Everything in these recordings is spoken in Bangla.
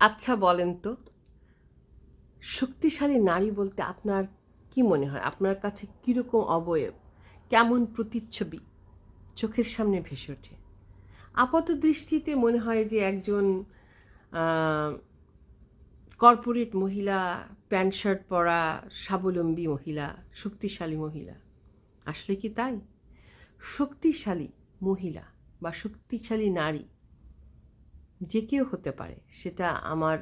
আচ্ছা বলেন তো, শক্তিশালী নারী বলতে আপনার কি মনে হয়? আপনার কাছে কীরকম অবয়ব? কেমন প্রতিচ্ছবি? চোখের সামনে ভেসে ওঠে। আপাত দৃষ্টিতে মনে হয় যে একজন কর্পোরেট মহিলা, প্যান্ট শার্ট পরা, স্বাবলম্বী মহিলা, শক্তিশালী মহিলা। আসলে কি তাই? শক্তিশালী মহিলা বা শক্তিশালী নারী যে কেউ হতে পারে। সেটা আমার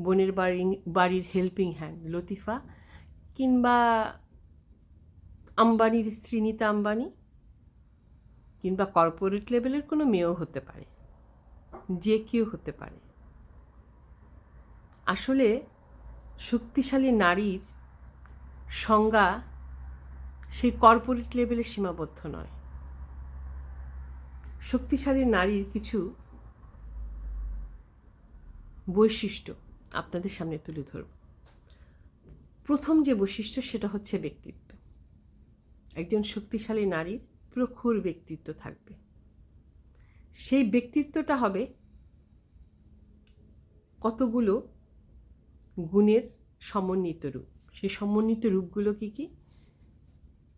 বোনের বাড়ি, বাড়ির হেল্পিং হ্যান্ড লতিফা কিংবা আম্বানির স্ত্রী নীতা আম্বানি কিংবা কর্পোরেট লেভেলের কোনো মেয়েও হতে পারে। যে কেউ হতে পারে। আসলে শক্তিশালী নারীর সংজ্ঞা সেই কর্পোরেট লেভেলে সীমাবদ্ধ নয়। শক্তিশালী নারীর কিছু বৈশিষ্ট্য আপনাদের সামনে তুলে ধরব। প্রথম যে বৈশিষ্ট্য সেটা হচ্ছে ব্যক্তিত্ব। একজন শক্তিশালী নারীর প্রখুর ব্যক্তিত্ব থাকবে। সেই ব্যক্তিত্বটা হবে কতগুলো গুণের সমন্বিত রূপ। সেই সমন্বিত রূপগুলো কি কি?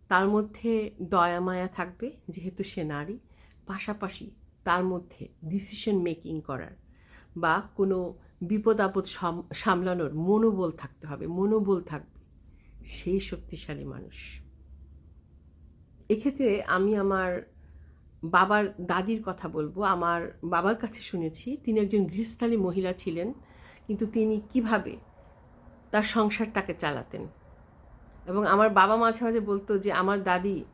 তার মধ্যে দয়া, মায়া থাকবে, যেহেতু সে নারী। পাশাপাশি তার মধ্যে ডিসিশন মেকিং করার বা কোনো বিপদ আপদ সামলানোর মনোবল থাকতে হবে, মনোবল থাকবে। সেই শক্তিশালী মানুষ। এক্ষেত্রে আমি আমার বাবার দাদির কথা বলব। আমার বাবার কাছে শুনেছি, তিনি একজন গৃহস্থালী মহিলা ছিলেন, কিন্তু তিনি কীভাবে তার সংসারটাকে চালাতেন। এবং আমার বাবা মাঝে মাঝে বলতো যে, আমার দাদি,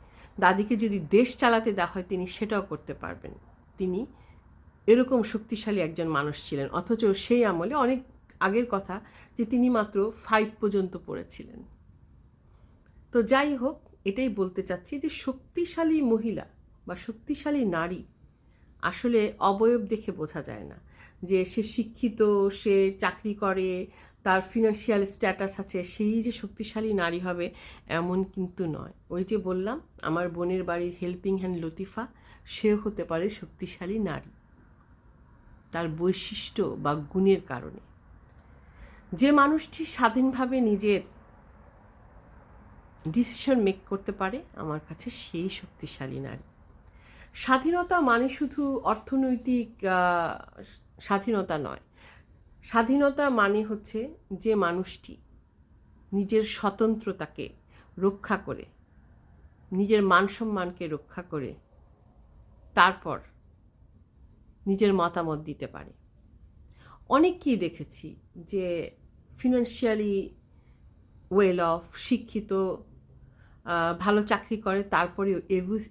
দাদিকে যদি দেশ চালাতে দেওয়া হয়, তিনি সেটাও করতে পারবেন। তিনি এরকম শক্তিশালী একজন মানুষ ছিলেন। অথচ সেই আমলে অনেক আগের কথা যে তিনি মাত্র ফাইভ পর্যন্ত পড়েছিলেন। তো যাই হোক, এটাই বলতে চাচ্ছি যে শক্তিশালী মহিলা বা শক্তিশালী নারী আসলে অবয়ব দেখে বোঝা যায় না। যে সে শিক্ষিত, সে চাকরি করে, তার ফিনান্সিয়াল স্ট্যাটাস আছে, সেই যে শক্তিশালী নারী হবে, এমন কিন্তু নয়। ওই যে বললাম, আমার বোনের বাড়ির হেল্পিং হ্যান্ড লতিফা, সেও হতে পারে শক্তিশালী নারী। তার বৈশিষ্ট্য বা গুণের কারণে। যে মানুষটি স্বাধীনভাবে নিজের ডিসিশন মেক করতে পারে, আমার কাছে সেই শক্তিশালী নারী। স্বাধীনতা মানে শুধু অর্থনৈতিক স্বাধীনতা নয়। স্বাধীনতা মানে হচ্ছে যে মানুষটি নিজের স্বতন্ত্রতাকে রক্ষা করে, নিজের মান সম্মানকে রক্ষা করে, তারপর নিজের মতামত দিতে পারে। অনেককেই দেখেছি যে ফিনান্সিয়ালি ওয়েল অফ শিক্ষিত ভালো চাকরি করে, তারপরেও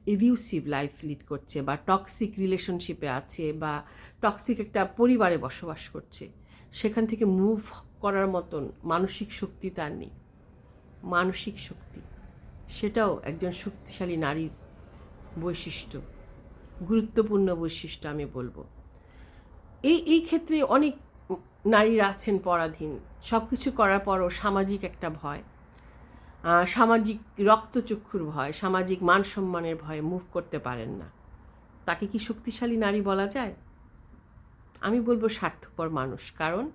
এভিউসিভ লাইফ লিড করছে বা টক্সিক রিলেশনশিপে আছে বা টক্সিক একটা পরিবারে বসবাস করছে। সেখান থেকে মুভ করার মতন মানসিক শক্তি তার নেই। মানসিক শক্তি। সেটাও একজন শক্তিশালী নারীর বৈশিষ্ট্য। গুরুত্বপূর্ণ বৈশিষ্ট্য আমি বলব। এই এই ক্ষেত্রে অনেক নারীরা আছেন পরাধীন। সব কিছু করার পরও সামাজিক একটা ভয়। সামাজিক রক্তচক্ষুর ভয়, সামাজিক মান সম্মানের ভয়ে মুভ করতে পারেন না। তাকে কি শক্তিশালী নারী বলা যায়? আমি বলব স্বার্থপর মানুষ। কারণ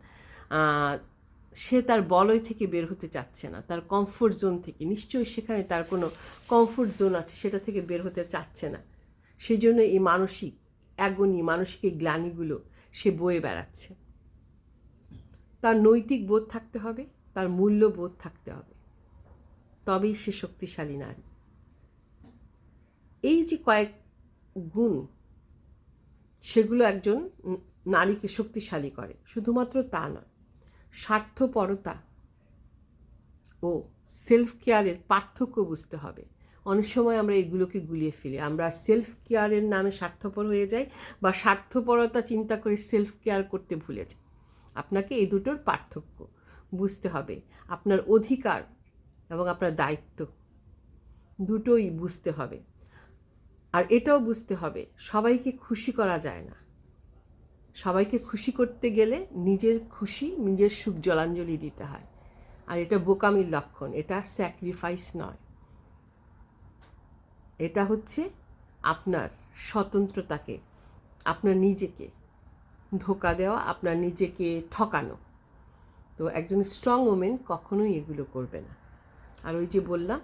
সে তার বলয় থেকে বের হতে চাচ্ছে না। তার কমফোর্ট জোন থেকে। নিশ্চয়ই সেখানে তার কোনো কমফোর্ট জোন আছে, সেটা থেকে বের হতে চাচ্ছে না। সেই জন্য এই মানসিক অ্যাগনি মানসিক এই গ্লানিগুলো সে বয়ে বেড়াচ্ছে। তার নৈতিক বোধ থাকতে হবে, তার মূল্যবোধ থাকতে হবে। তবেই সে শক্তিশালী নারী। এই যে কয়েক গুণ, সেগুলো একজন নারীকে শক্তিশালী করে। শুধুমাত্র তা নয়, স্বার্থপরতা ও সেলফ কেয়ারের পার্থক্য বুঝতে হবে। অনেক সময় আমরা এগুলোকে গুলিয়ে ফেলি। আমরা সেলফ কেয়ারের নামে স্বার্থপর হয়ে যাই বা স্বার্থপরতা চিন্তা করে সেলফ কেয়ার করতে ভুলে যাই। আপনাকে এই দুটোর পার্থক্য বুঝতে হবে। আপনার অধিকার এবং আপনার দায়িত্ব দুটোই বুঝতে হবে। আর এটাও বুঝতে হবে, সবাইকে খুশি করা যায় না। সবাইকে খুশি করতে গেলে নিজের খুশি, নিজের সুখ জলাঞ্জলি দিতে হয়। আর এটা বোকামির লক্ষণ, এটা স্যাক্রিফাইস নয়। এটা হচ্ছে আপনার স্বতন্ত্রতাকে, আপনার নিজেকে ধোকা দেওয়া, আপনার নিজেকে ঠকানো। তো একজন স্ট্রং ওমেন কখনোই এগুলো করবে না। আর ওই যে বললাম,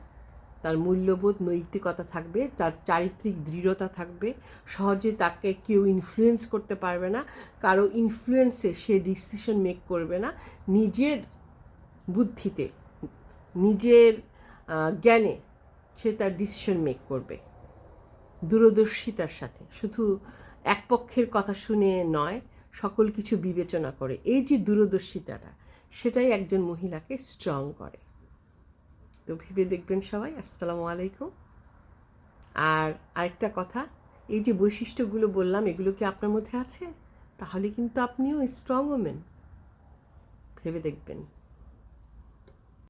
তার মূল্যবোধ, নৈতিকতা থাকবে, তার চারিত্রিক দৃঢ়তা থাকবে, সহজে তাকে কেউ ইনফ্লুয়েন্স করতে পারবে না, কারও ইনফ্লুয়েন্সে সে ডিসিশন মেক করবে না। নিজের বুদ্ধিতে, নিজের জ্ঞানে সে তার ডিসিশন মেক করবে। দূরদর্শিতার সাথে। শুধু এক পক্ষের কথা শুনে নয়, সকল কিছু বিবেচনা করে। এই যে দূরদর্শিতাটা, সেটাই একজন মহিলাকে স্ট্রং করে। তো ভেবে দেখবেন সবাই। আসসালামু আলাইকুম। আর আরেকটা কথা, এই যে বৈশিষ্ট্যগুলো বললাম, এগুলো কি আপনার মধ্যে আছে? তাহলে কিন্তু আপনিও স্ট্রং ওমেন ভেবে দেখবেন।